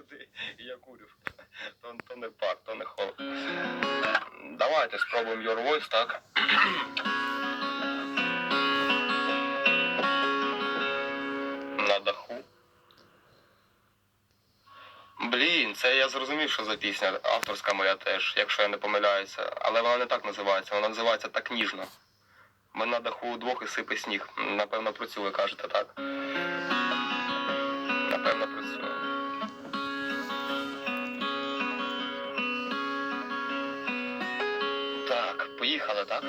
сюди, і я курю. То, то не пар, то не холод. Давайте спробуємо Your Voice, так? На даху. Блін, це я зрозумів, що за пісня. Авторська моя теж, якщо я не помиляюся. Але вона не так називається, вона називається так ніжно. Ми на даху удвох і сипе сніг. Напевно, про цю ви кажете, так? Напевно, про цю. Так?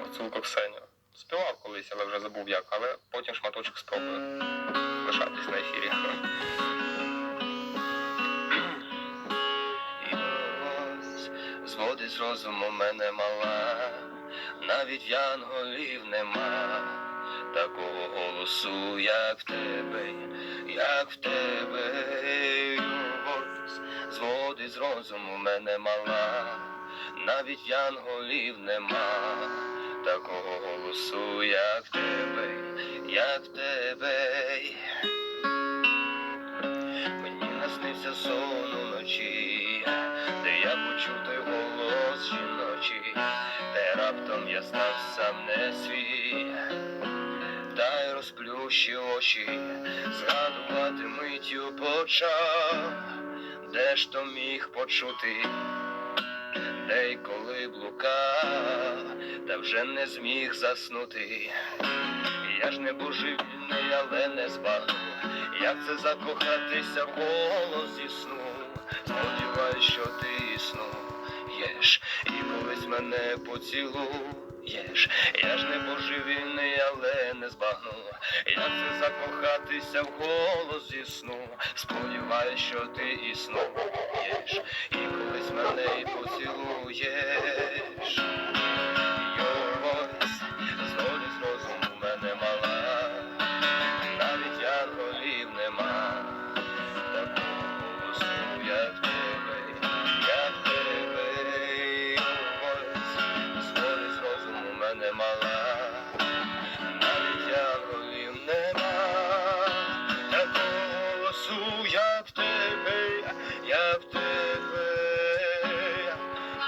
Гуцулко Ксеню. Співав колись, але вже забув як, але потім шматочок спробую. Лишатись на ефірі. Зводить з розуму мене мала, навіть янголів нема, такого голосу, як в тебе, як в тебе. З розуму мене мала, навіть янголів нема, такого голосу, як тебе, як тебе. Мені наснився сон уночі, де я почув той голос жіночий, де раптом я став сам не свій, та й розплющив очі, згадувати миттю почав, де ж то міг почути, де й коли блукав, та вже не зміг заснути. Я ж не божевільний, але не збагну. Як це закохатися в голос зі сну? Поцілуєш. Я ж не божевільний, але не збагну. Як це закохатися в голос зі сну? Сподіваюсь, що ти існуєш, і колись мене і поцілуєш. Мала, навіть янголів нема, такого голосу, в тебе, як в тебе.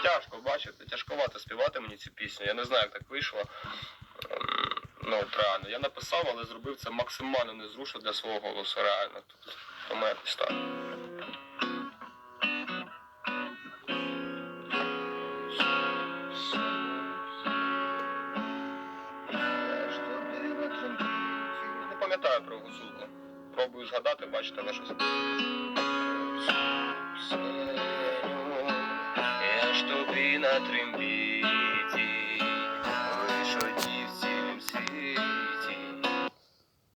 Тяжко, бачите, тяжковато співати мені цю пісню. Я не знаю, як так вийшло. Ем, Ну, от реально, я написав, але зробив це максимально незручно для свого голосу, реально. Тобто, Тому якось так. Пам'ятаю про гусулку. Пробую згадати, бачите, на щось. Я ж тобі на трембіті